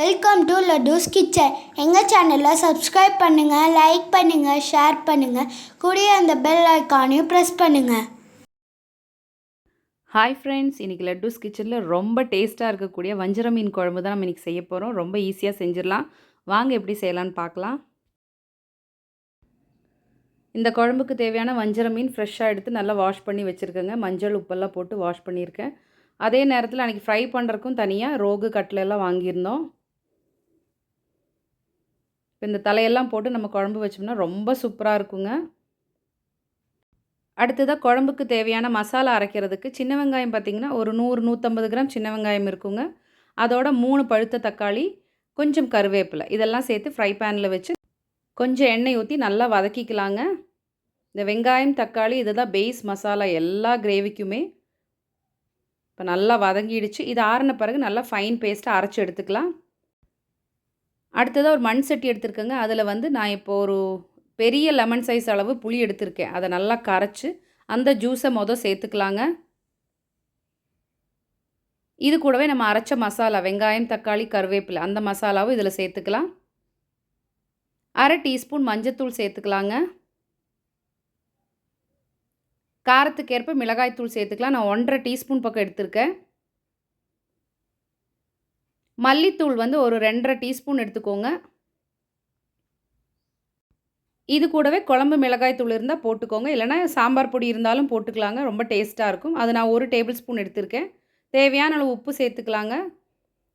Welcome to லட்டூஸ் kitchen எங்கள் சேனலை subscribe பண்ணுங்கள் லைக் பண்ணுங்கள் ஷேர் பண்ணுங்கள் கூடிய அந்த பெல் ஐக்கானையும் ப்ரெஸ் பண்ணுங்கள் ஹாய் ஃப்ரெண்ட்ஸ் இன்றைக்கி லட்டூஸ் கிச்சனில் ரொம்ப டேஸ்ட்டாக இருக்கக்கூடிய வஞ்சர மீன் குழம்பு தான் நம்ம இன்றைக்கி செய்ய போகிறோம் ரொம்ப ஈஸியாக செஞ்சிடலாம். வாங்க எப்படி செய்யலான்னு பார்க்கலாம். இந்த குழம்புக்கு தேவையான வஞ்சர மீன் ஃப்ரெஷ்ஷாக எடுத்து நல்லா வாஷ் பண்ணி வச்சுருக்கேங்க. மஞ்சள் உப்பெல்லாம் போட்டு வாஷ் பண்ணியிருக்கேன். அதே நேரத்தில் அன்றைக்கி ஃப்ரை பண்ணுறக்கும் தனியாக ரோகு கட்லெல்லாம் வாங்கியிருந்தோம். இப்போ இந்த தலையெல்லாம் போட்டு நம்ம குழம்பு வச்சோம்னா ரொம்ப சூப்பராக இருக்குங்க. அடுத்ததாக குழம்புக்கு தேவையான மசாலா அரைக்கிறதுக்கு சின்ன வெங்காயம் பார்த்திங்கன்னா ஒரு நூறு நூற்றம்பது கிராம் சின்ன வெங்காயம் இருக்குங்க. அதோட மூணு பழுத்த தக்காளி கொஞ்சம் கருவேப்பிலை இதெல்லாம் சேர்த்து ஃப்ரை பேனில் வச்சு கொஞ்சம் எண்ணெய் ஊற்றி நல்லா வதக்கிக்கலாங்க. இந்த வெங்காயம் தக்காளி இதுதான் பேஸ் மசாலா எல்லா கிரேவிக்குமே இப்போ நல்லா வதங்கிடுச்சு. இது ஆறின பிறகு நல்லா ஃபைன் பேஸ்ட்டாக அரைச்சி எடுத்துக்கலாம். அடுத்ததாக ஒரு மண் சட்டி எடுத்துருக்கேங்க. அதில் வந்து நான் இப்போ ஒரு பெரிய லெமன் சைஸ் அளவு புளி எடுத்திருக்கேன். அதை நல்லா கரைச்சி அந்த ஜூஸை மொதல் சேர்த்துக்கலாங்க. இது கூடவே நம்ம அரைச்ச மசாலா வெங்காயம் தக்காளி கருவேப்பிலை அந்த மசாலாவும் இதில் சேர்த்துக்கலாம். அரை டீஸ்பூன் மஞ்சத்தூள் சேர்த்துக்கலாங்க. காரத்துக்கேற்ப மிளகாய்த்தூள் சேர்த்துக்கலாம். நான் ஒன்றரை டீஸ்பூன் பக்கம் எடுத்திருக்கேன். மல்லித்தூள் வந்து ஒரு ரெண்டரை டீஸ்பூன் எடுத்துக்கோங்க. இது கூடவே குழம்பு மிளகாய் தூள் இருந்தால் போட்டுக்கோங்க. இல்லைனா சாம்பார் பொடி இருந்தாலும் போட்டுக்கலாங்க. ரொம்ப டேஸ்ட்டாக இருக்கும். அது நான் ஒரு டேபிள் ஸ்பூன் எடுத்திருக்கேன். தேவையான அளவு உப்பு சேர்த்துக்கலாங்க.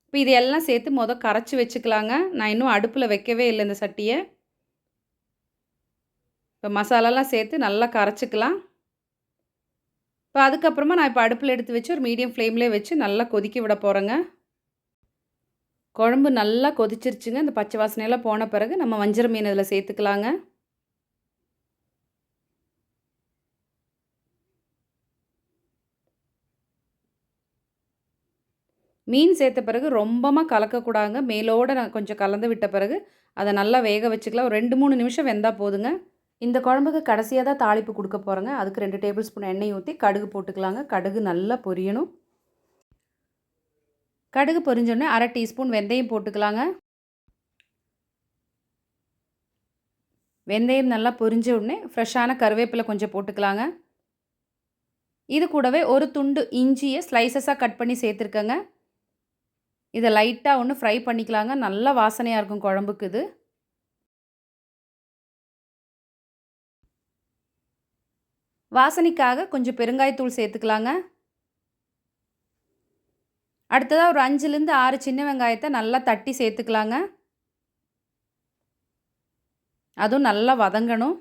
இப்போ இது எல்லாம் சேர்த்து மொதல் கரைச்சி வச்சுக்கலாங்க. நான் இன்னும் அடுப்பில் வைக்கவே இல்லை இந்த சட்டியை. இப்போ மசாலாலாம் சேர்த்து நல்லா கரைச்சிக்கலாம். இப்போ அதுக்கப்புறமா நான் இப்போ அடுப்பில் எடுத்து வச்சு ஒரு மீடியம் ஃப்ளேம்லேயே வச்சு நல்லா கொதிக்க விட போகிறேங்க குழம்பு நல்லா கொதிச்சிருச்சுங்க. இந்த பச்சை வாசனையெல்லாம் போன பிறகு நம்ம வஞ்சர மீன் இதில் சேர்த்துக்கலாங்க. மீன் சேர்த்த பிறகு ரொம்பமாக கலக்கக்கூடாதுங்க. மேலோடு நான் கொஞ்சம் கலந்து விட்ட பிறகு அதை நல்லா வேக வச்சுக்கலாம். ஒரு ரெண்டு மூணு நிமிஷம் வெந்தால் போதுங்க. இந்த குழம்புக்கு கடைசியாக தான் தாளிப்பு கொடுக்க போகிறேங்க அதுக்கு ரெண்டு டேபிள் ஸ்பூன் எண்ணெய் ஊற்றி கடுகு போட்டுக்கலாங்க. கடுகு நல்லா பொரியணும். கடுகு பொரிஞ்சோடனே அரை டீஸ்பூன் வெந்தயம் போட்டுக்கலாங்க. வெந்தயம் நல்லா பொரிஞ்ச உடனே ஃப்ரெஷ்ஷான கருவேப்பிலை கொஞ்சம் போட்டுக்கலாங்க. இது கூடவே ஒரு துண்டு இஞ்சியை ஸ்லைசஸாக கட் பண்ணி சேர்த்துருக்கேங்க. இதை லைட்டாக ஒன்று ஃப்ரை பண்ணிக்கலாங்க. நல்லா வாசனையாக இருக்கும் குழம்புக்கு இது. வாசனைக்காக கொஞ்சம் பெருங்காயத்தூள் சேர்த்துக்கலாங்க. அடுத்ததாக ஒரு அஞ்சுலேருந்து ஆறு சின்ன வெங்காயத்தை நல்லா தட்டி சேர்த்துக்கலாங்க. அதுவும் நல்லா வதங்கணும்.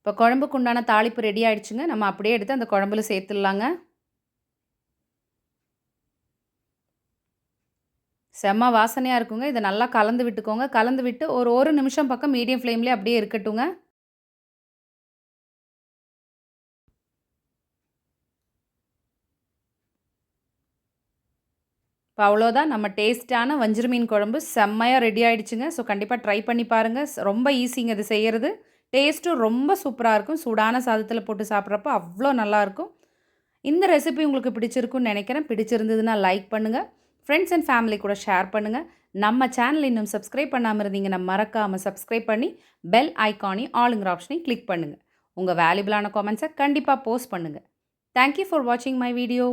இப்போ குழம்புக்கு உண்டான தாளிப்பு ரெடி ஆகிடுச்சுங்க நம்ம அப்படியே எடுத்து அந்த குழம்புல சேர்த்துடலாங்க. செம்ம வாசனையாக இருக்குங்க. இதை நல்லா கலந்து விட்டுக்கோங்க. கலந்து விட்டு ஒரு ஒரு நிமிஷம் பக்கம் மீடியம் ஃப்ளேம்லேயே அப்படியே இருக்கட்டுங்க. இப்போ அவ்வளோதான் நம்ம டேஸ்ட்டான வஞ்சிர மீன் குழம்பு செம்மையாக ரெடி ஆகிடுச்சுங்க ஸோ கண்டிப்பாக ட்ரை பண்ணி பாருங்கள் ரொம்ப ஈஸிங்க இது செய்கிறது டேஸ்ட்டும் ரொம்ப சூப்பராக இருக்கும். சூடான சாதத்தில் போட்டு சாப்பிட்றப்போ அவ்வளோ நல்லாயிருக்கும் இந்த ரெசிபி உங்களுக்கு பிடிச்சிருக்குன்னு நினைக்கிறேன். பிடிச்சிருந்ததுன்னா லைக் பண்ணுங்கள் ஃப்ரெண்ட்ஸ் அண்ட் ஃபேமிலி கூட ஷேர் பண்ணுங்கள் நம்ம சேனல் இன்னும் சப்ஸ்கிரைப் பண்ணாமல் இருந்தீங்கன்னா மறக்காமல் சப்ஸ்கிரைப் பண்ணி பெல் ஐக்கானி ஆளுங்கிற ஆப்ஷனையும் கிளிக் பண்ணுங்கள் உங்கள் வேல்யூபிளான காமெண்ட்ஸை கண்டிப்பாக போஸ்ட் பண்ணுங்கள் தேங்க்யூ ஃபார் வாட்சிங் மை வீடியோ